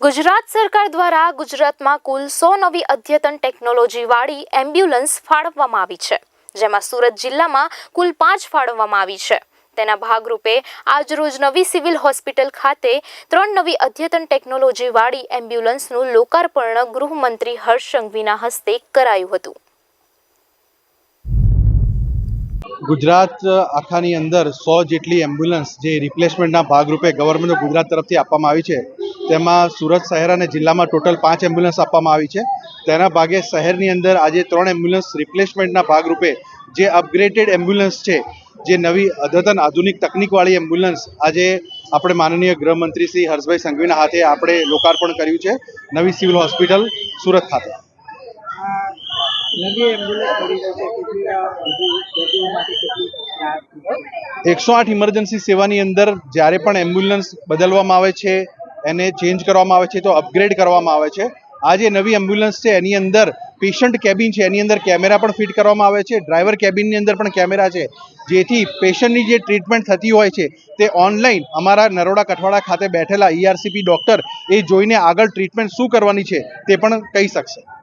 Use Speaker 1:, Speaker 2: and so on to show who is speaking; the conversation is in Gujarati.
Speaker 1: ગુજરાત સરકાર દ્વારા ગુજરાતમાં કુલ સો નવી અદ્યતન ટેકનોલોજીવાળી એમ્બ્યુલન્સ ફાળવવામાં આવી છે, જેમાં સુરત જિલ્લામાં કુલ પાંચ ફાળવવામાં આવી છે. તેના ભાગરૂપે આજરોજ નવી સિવિલ હોસ્પિટલ ખાતે ત્રણ નવી અદ્યતન ટેકનોલોજીવાળી એમ્બ્યુલન્સનું લોકાર્પણ ગૃહમંત્રી હર્ષ સંઘવીના હસ્તે કરાયું હતું.
Speaker 2: ગુજરાત આખાની અંદર સો જેટલી એમ્બ્યુલન્સ જે રિપ્લેસમેન્ટના ભાગરૂપે ગવર્મેન્ટ ગુજરાત તરફથી આપવામાં આવી છે તેમાં સુરત શહેર અને જિલ્લામાં ટોટલ પાંચ એમ્બ્યુલન્સ આપવામાં આવી છે. તેના ભાગે શહેરની અંદર આજે ત્રણ એમ્બ્યુલન્સ રિપ્લેસમેન્ટના ભાગરૂપે જે અપગ્રેડેડ એમ્બ્યુલન્સ છે જે નવી અદ્યતન આધુનિક તકનિકવાળી એમ્બ્યુલન્સ આજે આપણે માનનીય ગૃહમંત્રી શ્રી હર્ષભાઈ સંઘવીના હાથે આપણે લોકાર્પણ કર્યું છે નવી સિવિલ હોસ્પિટલ સુરત ખાતે. એકસો આઠ ઇમરજન્સી સેવાની અંદર જ્યારે પણ એમ્બ્યુલન્સ બદલવામાં આવે છે એને ચેન્જ કરવામાં આવે છે, તો અપગ્રેડ કરવામાં આવે છે. આ જે નવી એમ્બ્યુલન્સ છે, એની અંદર પેશન્ટ કેબિન છે, એની અંદર કેમેરા પણ ફિટ કરવામાં આવે છે. ડ્રાઈવર કેબિનની અંદર પણ કેમેરા છે. જેથી પેશન્ટની જે ટ્રીટમેન્ટ થતી હોય છે, તે ઓનલાઈન અમારા નરોડા કઠવાડા ખાતે બેઠેલા ઈઆરસીપી ડૉક્ટર એ જોઈને આગળ ટ્રીટમેન્ટ શું કરવાની છે, તે પણ કહી શકશે.